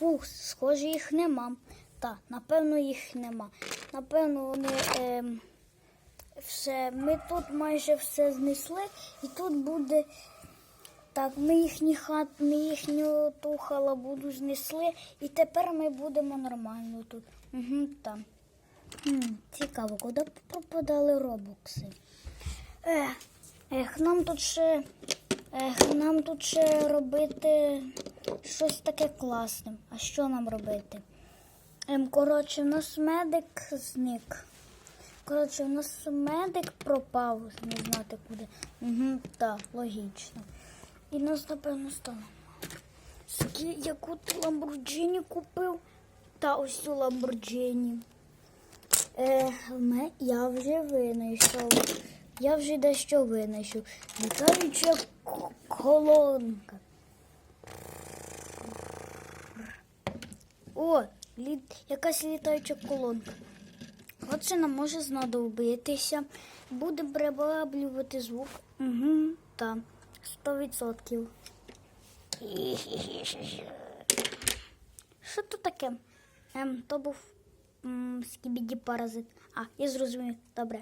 Фух, схоже, їх нема. Та, напевно, їх нема. Напевно, вони ем, все. Ми тут майже все знесли, і тут буде. Так, ми їхні хат, ми їхню ту халабуду знесли, і тепер ми будемо нормально тут. Угу, там. Хм, цікаво, куди пропадали робокси? Ех, ех, нам тут ще. Ех, нам тут ще робити щось таке класне. А що нам робити? Ем, коротше, у нас медик зник. Коротше, у нас медик пропав, не знати куди. Угу, так, логічно. І нас, напевно, стало. Скі, яку ти Ламборджині купив? Та ось цю Ламборджині. Е, ме- я вже винайшов. Я вже дещо винайшов. Літаюча колонка. О, лі... якась літаюча колонка. Отже, нам може знадобитися. Будемо прибаблювати звук. Угу, так, сто відсотків. Що то таке? Ем, то був скібіді паразит. А, я зрозумів. Добре.